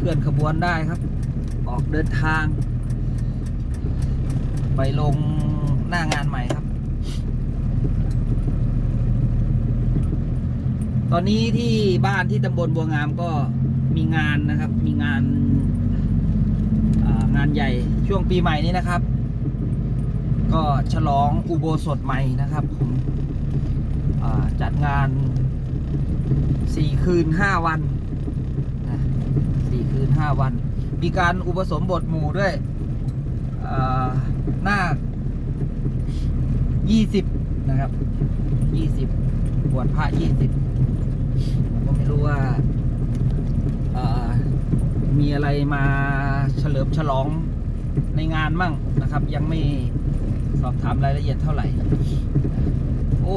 เคลื่อนขบวนได้ครับ ออกเดินทาง ไปลงหน้างานใหม่ครับ ตอนนี้ที่บ้านที่ตำบลบัวงามก็มีงานนะครับ มีงานางานใหญ่ช่วงปีใหม่นี้นะครับ ก็ฉลองอุโบสถใหม่นะครับผมจัดงานสี่คืนห้าวัน คืนห้าวัน มีการอุปสมบทหมู่ด้วยอ่านาคยี่สิบนะครับยี่สิบบวชพระยี่สิบผมก็ไม่รู้ว่าอ่ามีอะไรมาเฉลิมฉลองในงานมั่งนะครับ ยังไม่สอบถามรายละเอียดเท่าไหร่ โอ้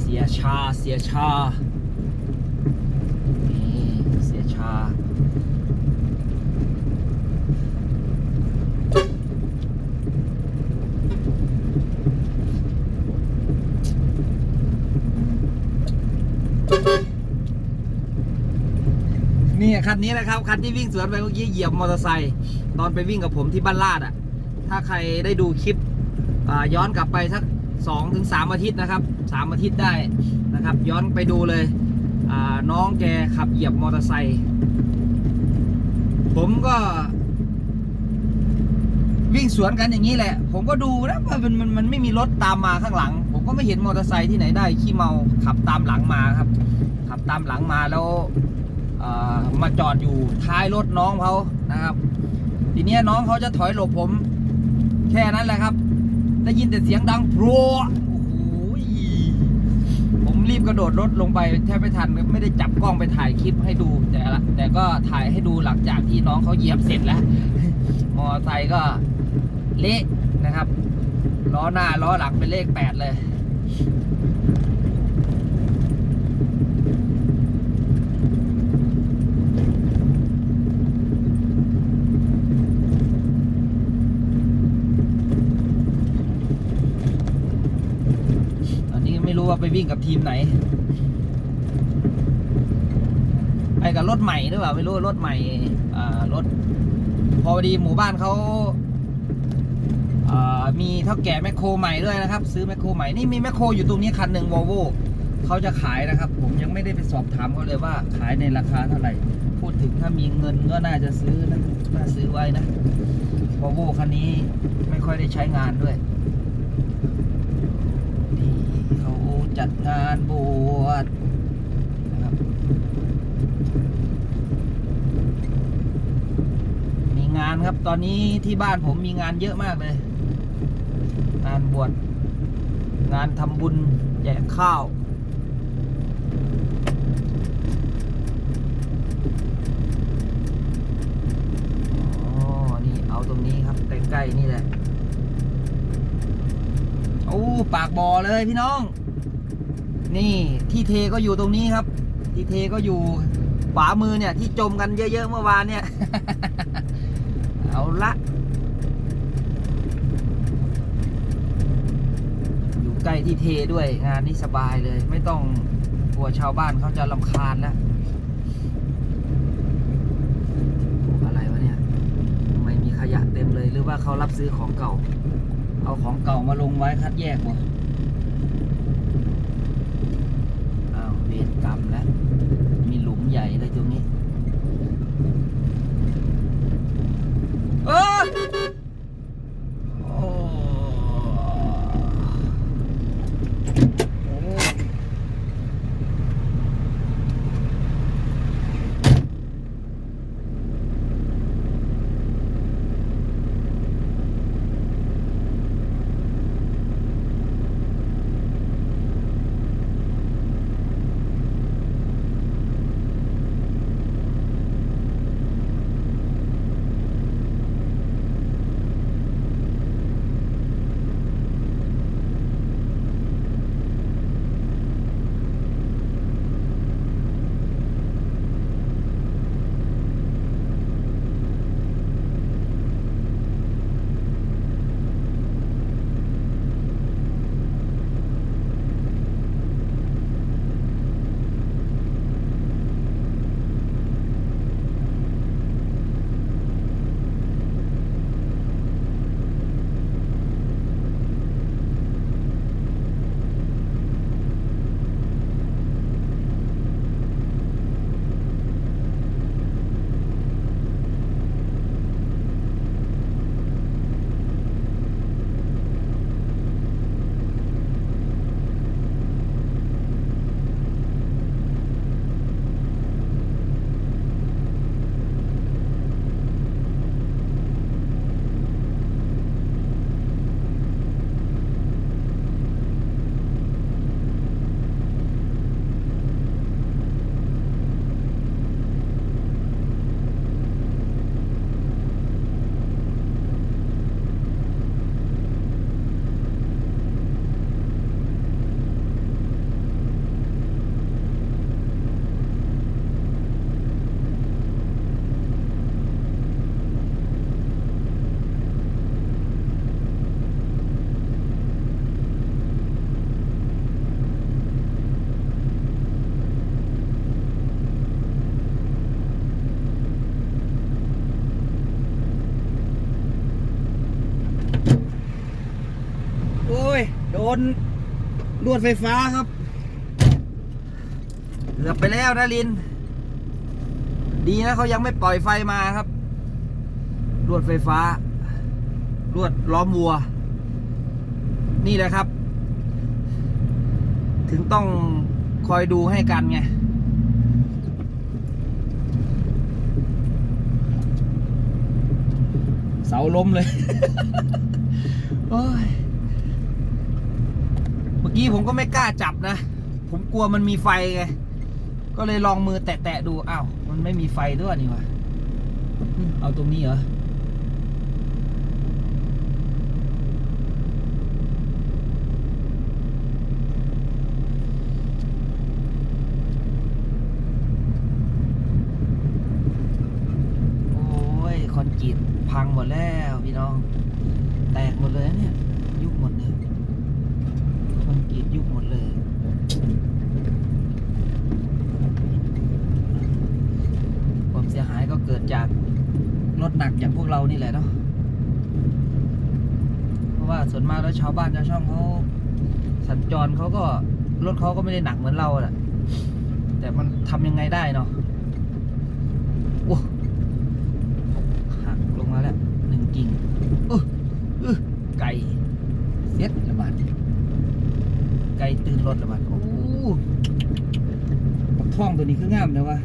เสียชา เสียชา นี่ เสียชา นี่คันนี้นะครับคันที่วิ่งสวนไปเมื่อกี้เหยียบมอเตอร์ไซค์ตอนไปวิ่งกับผมที่บ้านลาดอะ ถ้าใครได้ดูคลิปย้อนกลับไปสักสองถึงสามอาทิตย์นะครับสามอาทิตย์ได้นะครับ ย้อนไปดูเลยน้องแกขับเหยียบมอเตอร์ไซค์ผมก็ วิ่งสวนกันอย่างนี้แหละ ผมก็ดูนะว่ามันมันมันไม่มีรถตามมาข้างหลัง ผมก็ไม่เห็นมอเตอร์ไซค์ที่ไหนได้ขี้เมาขับตามหลังมาครับ ขับตามหลังมาแล้ว มาจอดอยู่ท้ายรถน้องเขานะครับ ทีนี้น้องเขาจะถอยหลบผม แค่นั้นแหละครับ ได้ยินแต่เสียงดังโพรโอ้โหผมรีบกระโดดรถลงไปแทบไม่ทันไม่ได้จับกล้องไปถ่ายคลิปให้ดูแต่ละแต่ก็ถ่ายให้ดูหลังจากที่น้องเขาเหยียบเสร็จแล้ว มอไซค์ก็เละนะครับล้อหน้าล้อหลังเป็นเลขแปดเลย ตอนนี้ไม่รู้ วิ่งกับทีมไหน ไปกับรถใหม่หรือเปล่าไม่รู้รถใหม่รถ พอดีหมู่บ้านเขาอ่ามีเท่าแก่แมคโครใหม่ด้วยนะครับ ซื้อแมคโครใหม่นี่มีแมคโครอยู่ตรงนี้คันหนึ่งวอลโวเขาจะขายนะครับ ผมยังไม่ได้ไปสอบถามเขาเลยว่าขายในราคาเท่าไหร่ พูดถึงถ้ามีเงินก็น่าจะซื้อนะน่าซื้อไว้นะวอลโวคันนี้ไม่ค่อยได้ใช้งานด้วยนี่เขา จัดงานบวชนะครับ มีงานครับตอนนี้ที่บ้านผมมีงานเยอะมากเลย งานบวชงานทำบุญแจกข้าวอ๋อนี่เอาตรงนี้ครับ ใกล้ ๆ นี่แหละ โอ้ ปากบ่อเลยพี่น้อง นี่ที่เทก็อยู่ตรงนี้ครับ ที่เทก็อยู่ขวามือเนี่ย ที่จมกันเยอะๆเมื่อวานเนี่ย เอาละ อยู่ใกล้ที่เทด้วยงานนี้สบายเลย ไม่ต้องกลัวชาวบ้านเขาจะลำคาญแล้วโอ้อะไรวะเนี่ยทำไมมีขยะเต็มเลยหรือว่าเขารับซื้อของเก่า เอาของเก่ามาลงไว้คัดแยกบ่อ้าวเวร กรรมแล้ว มีหลุมใหญ่เลยตรงนี้ นลวดไฟฟ้าครับเกือบไปแล้วนะลิน ดีนะเขายังไม่ปล่อยไฟมาครับลวดไฟฟ้าลวดล้อมวัว นี่แหละครับ ถึงต้องคอยดูให้กันไงเสาล้มเลย โอ้ย กี้ผมก็ไม่กล้าจับนะ ผมกลัวมันมีไฟไง ก็เลยลองมือแตะๆดูอ้าวมันไม่มีไฟด้วยนี่วะเอาตรงนี้เหรอโอ้ยคอนกรีตพังหมดแล้วพี่น้อง แตกหมดเลยนะเนี่ย ยุบหมดเลย คอนกรีต ยุบหมดเลยความเสียหายก็เกิดจากรถหนักอย่างพวกเรานี่แหละเนาะเพราะว่าส่วนมากแล้วชาวบ้านชาวช่องเขาสัญจรเขาก็รถเขาก็ไม่ได้หนักเหมือนเราแหละแต่มันทำยังไงได้เนาะโอ้หักลงมาแล้วหนึ่งกิ่งเออเออไก่เสียดระบาดไก่ตื่นรถระบาดโอ้ปักท่องตัวนี้คืองามเลยวะ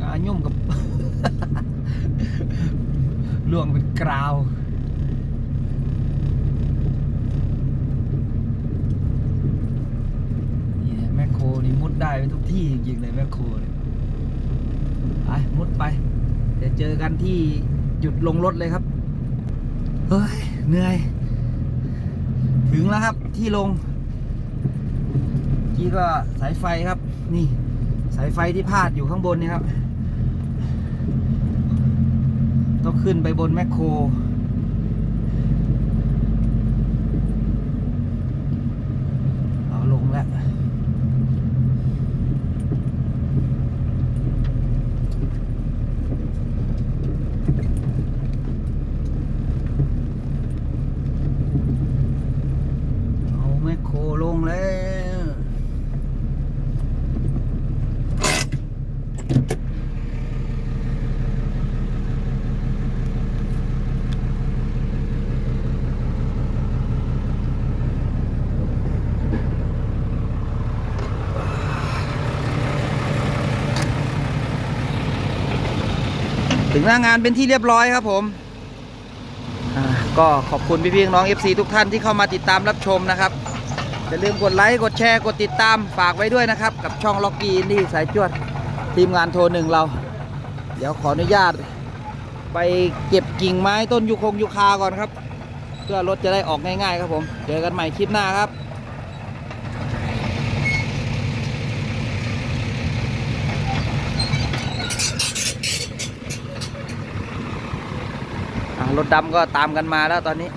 งายุ่มกับล่วงเป็นกราวนี่แมคโครนี่มุดได้ไปทุกที่จริงๆเลยแมคโครเนี่ยไปมุดไป เดี๋ยวเจอกันที่หยุดลงรถเลยครับ เฮ้ย เหนื่อย ถึงแล้วครับที่ลงที่ก็สายไฟครับ นี่ สายไฟที่พาดอยู่ข้างบนนี่ครับ ต้องขึ้นไปบนแมคโคร เอาลงแล้ว เอาแมคโครลงแล้ว ถึงห น้างานเป็นที่เรียบร้อยครับผมก็ขอบคุณพี่ๆน้อง FC ทุกท่านที่เข้ามาติดตามรับชมนะครับอย่าลืมกดไลค์กดแชร์กดติดตามฝากไว้ด้วยนะครับ กับช่องล็อกกี้อินดี้สายจวดทีมงานโทรหนึ่งเรา เดี๋ยวขออนุญาต ไปเก็บกิ่งไม้ต้นยูคงยูคาก่อนครับ เพื่อรถจะได้ออกง่ายๆครับผม เจอกันใหม่คลิปหน้าครับ รถดำก็ตามกันมาแล้วตอนนี้